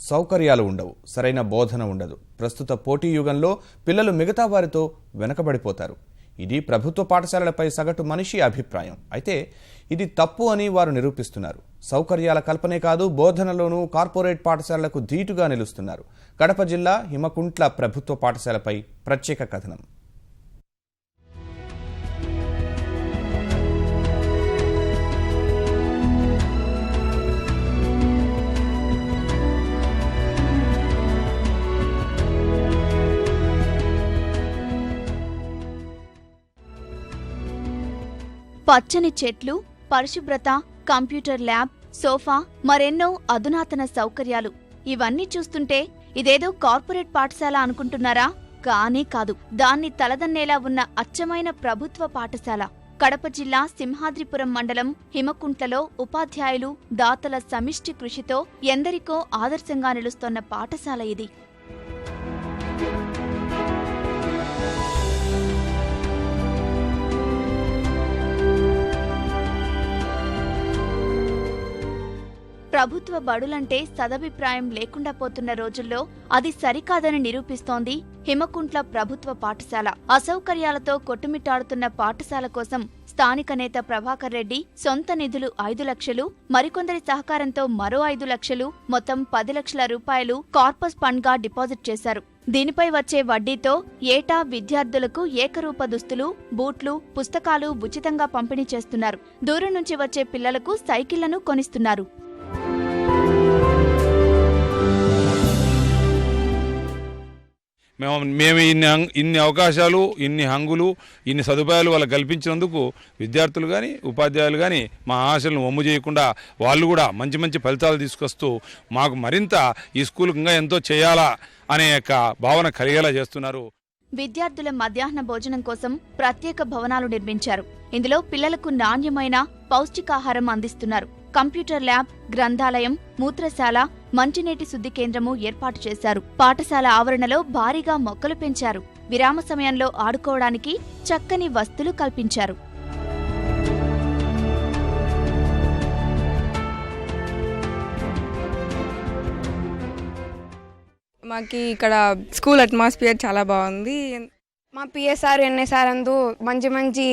సౌకర్యాలు ఉండవు. సరైన బోధన ఉండదు. ప్రస్తుత పోటీ యుగంలో పిల్లలు మిగతా వారితో వెనకబడిపోతారు. ఇది ప్రభుత్వ పాఠశాలలపై సగటు మనిషి అభిప్రాయం. అయితే ఇది తప్పు అని వారు నిరూపిస్తున్నారు. సౌకర్యాల కల్పనే కాదు బోధనలోనూ కార్పొరేట్ పాఠశాలలకు ధీటుగా నిలుస్తున్నారు. కడప జిల్లా హిమకుంట్ల ప్రభుత్వ పాఠశాలపై ప్రత్యేక కథనం. పచ్చని చెట్లు పరిశుభ్రత కంప్యూటర్ ల్యాబ్ సోఫా మరెన్నో అధునాతన సౌకర్యాలు. ఇవన్నీ చూస్తుంటే ఇదేదో కార్పొరేట్ పాఠశాల అనుకుంటున్నారా? కానే కాదు. దాన్ని తలదన్నేలా ఉన్న అచ్చమైన ప్రభుత్వ పాఠశాల. కడప జిల్లా సింహాద్రిపురం మండలం హిమకుంట్లలో ఉపాధ్యాయులు దాతల సమిష్టి కృషితో ఎందరికో ఆదర్శంగా నిలుస్తోన్న పాఠశాల ఇది. ప్రభుత్వ బడులంటే సదభిప్రాయం లేకుండా పోతున్న రోజుల్లో అది సరికాదని నిరూపిస్తోంది హిమకుంట్ల ప్రభుత్వ పాఠశాల. అసౌకర్యాలతో కొట్టుమిట్టాడుతున్న పాఠశాల కోసం స్థానిక నేత ప్రభాకర్ రెడ్డి సొంత నిధులు ఐదు లక్షలు మరికొందరి సహకారంతో మరో ఐదు లక్షలు మొత్తం పది లక్షల రూపాయలు కార్పస్ ఫండ్గా డిపాజిట్ చేశారు. దీనిపై వచ్చే వడ్డీతో ఏటా విద్యార్థులకు ఏకరూప దుస్తులు బూట్లు పుస్తకాలు ఉచితంగా పంపిణీ చేస్తున్నారు. దూరం నుంచి వచ్చే పిల్లలకు సైకిళ్ళను కొనిస్తున్నారు. మేము ఇన్ని ఇన్ని అవకాశాలు ఇన్ని హంగులు ఇన్ని సదుపాయాలు వాళ్ళకి కల్పించినందుకు విద్యార్థులు కానీ ఉపాధ్యాయులు కానీ మా ఆశలను ఒమ్ము చేయకుండా వాళ్ళు కూడా మంచి మంచి ఫలితాలు తీసుకొస్తూ మాకు మరింత ఈ స్కూల్కి ఇంకా ఎంతో చేయాలా అనే యొక్క భావన కలిగేలా చేస్తున్నారు. విద్యార్థుల మధ్యాహ్న భోజనం కోసం ప్రత్యేక భవనాలు నిర్మించారు. ఇందులో పిల్లలకు నాణ్యమైన పౌష్టికాహారం అందిస్తున్నారు. కంప్యూటర్ ల్యాబ్ గ్రంథాలయం మూత్రశాల మంచినీటి శుద్ధి కేంద్రము ఏర్పాటు చేశారు. పాఠశాల ఆవరణలో భారీగా మొక్కలు పెంచారు. విరామ సమయంలో ఆడుకోవడానికి చక్కని వస్తులు కల్పించారు. మాకి ఇక్కడ స్కూల్ అట్మాస్ఫియర్ చాలా బాగుంది. మా పిఎస్ఆర్ ఎన్ఎస్ఆర్ అందు మంచి మంచి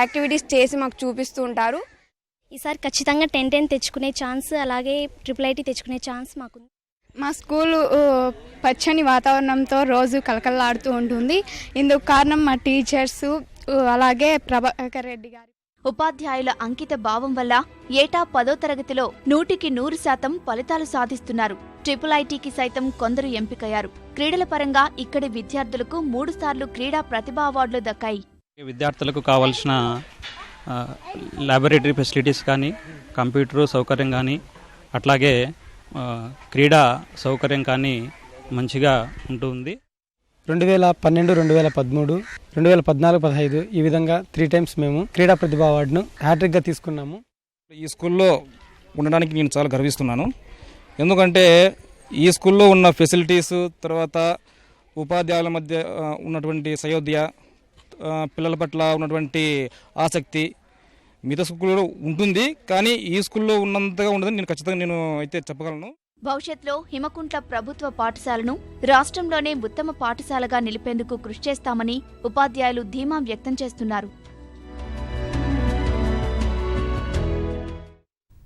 యాక్టివిటీస్ చేసి మాకు చూపిస్తూ ఉంటారు. ఈసారి ఖచ్చితంగా టెన్ టెన్ తెచ్చుకునే ఛాన్స్ అలాగే ట్రిపుల్ ఐటీ తెచ్చుకునే ఛాన్స్ మాకుంది. మా స్కూల్ పచ్చని వాతావరణంతో రోజు కలకలలాడుతూ ఉంటుంది. ఇందుకు కారణం మా టీచర్స్ అలాగే ప్రభాకర్ రెడ్డి గారు. ఉపాధ్యాయుల అంకిత భావం వల్ల ఏటా పదో తరగతిలో నూటికి నూరు శాతం ఫలితాలు సాధిస్తున్నారు. ట్రిపుల్ ఐటీకి సైతం కొందరు ఎంపికయ్యారు. క్రీడల పరంగా ఇక్కడి విద్యార్థులకు మూడుసార్లు క్రీడా ప్రతిభా అవార్డులు దక్కాయి. విద్యార్థులకు కావాల్సిన ల్యాబొరేటరీ ఫెసిలిటీస్ కానీ కంప్యూటర్ సౌకర్యం కానీ అట్లాగే ఆ, క్రీడా సౌకర్యం కానీ మంచిగా ఉంటుంది. రెండు వేల పన్నెండు రెండు వేల పదమూడు రెండు వేల పద్నాలుగు పదహైదు ఈ విధంగా త్రీ టైమ్స్ మేము క్రీడా ప్రతిభ అవార్డును హ్యాట్రిక్గా తీసుకున్నాము. ఈ స్కూల్లో ఉండడానికి నేను చాలా గర్విస్తున్నాను. ఎందుకంటే ఈ స్కూల్లో ఉన్న ఫెసిలిటీస్ తర్వాత ఉపాధ్యాయుల మధ్య ఉన్నటువంటి సయోధ్య పిల్లల పట్ల ఉన్నటువంటి ఆసక్తి మిగతా స్కూల్లో ఉంటుంది కానీ ఈ స్కూల్లో ఉన్నంతగా ఉండదని నేను ఖచ్చితంగా నేను అయితే చెప్పగలను. భవిష్యత్లో హిమకుంట్ల ప్రభుత్వ పాఠశాలను రాష్ట్రంలోనే ఉత్తమ పాఠశాలగా నిలిపేందుకు కృషి చేస్తామని ఉపాధ్యాయులు ధీమా వ్యక్తం చేస్తున్నారు.